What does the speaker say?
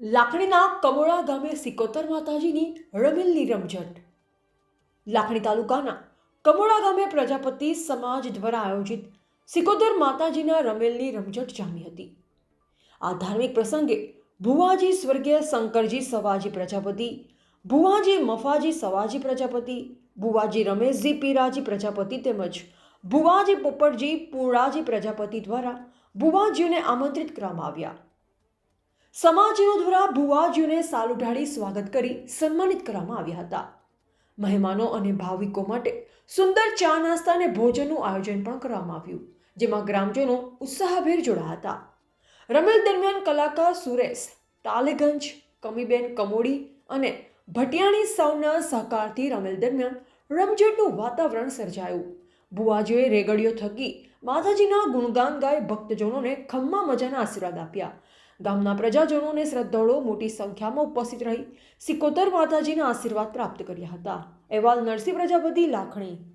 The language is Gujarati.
લાખણીના કમોળા ગામે સિકોતર માતાજીની રમેલની રમઝટ. લાખણી તાલુકાના કમોળા ગામે પ્રજાપતિ સમાજ દ્વારા આયોજિત સિકોતર માતાજીના રમેલની રમઝટ જામી હતી. આ ધાર્મિક પ્રસંગે ભુવાજી સ્વર્ગીય શંકરજી સવાજી પ્રજાપતિ, ભુવાજી મફાજી સવાજી પ્રજાપતિ, ભુવાજી રમેશજી પીરાજી પ્રજાપતિ તેમજ ભુવાજી પોપટજી પૂરાજી પ્રજાપતિ દ્વારા ભુવાજીઓને આમંત્રિત કરવામાં આવ્યા. સમાજનો દ્વારા ભુવાજીઓને સાલ ઉઢાડી સ્વાગત કરી સન્માનિત કરવામાં આવ્યા હતા. મહેમાનો અને ભાવિકો માટે સુંદર ચા નાસ્તા અને ભોજનનું આયોજન પણ કરવામાં આવ્યું, જેમાં ગ્રામજનો ઉત્સાહભેર જોડાયા હતા. રમેલ દરમિયાન કલાકાર સુરેશ, તાલેગંજ, કમીબેન કમોડી અને ભટિયાણી સૌના સહકારથી રમેલ દરમિયાન રમઝટનું વાતાવરણ સર્જાયું. ભુવાજીઓએ રેગડીઓ થકી માતાજીના ગુણગાન ગાય ભક્તજનોને ખમ્મા મજાના આશીર્વાદ આપ્યા. ગામના પ્રજાજનોને શ્રદ્ધાળુઓ મોટી સંખ્યામાં ઉપસ્થિત રહી સિકોતર માતાજીના આશીર્વાદ પ્રાપ્ત કર્યા હતા. અહેવાલ નરસિંહ પ્રજાપતિ, લાખણી.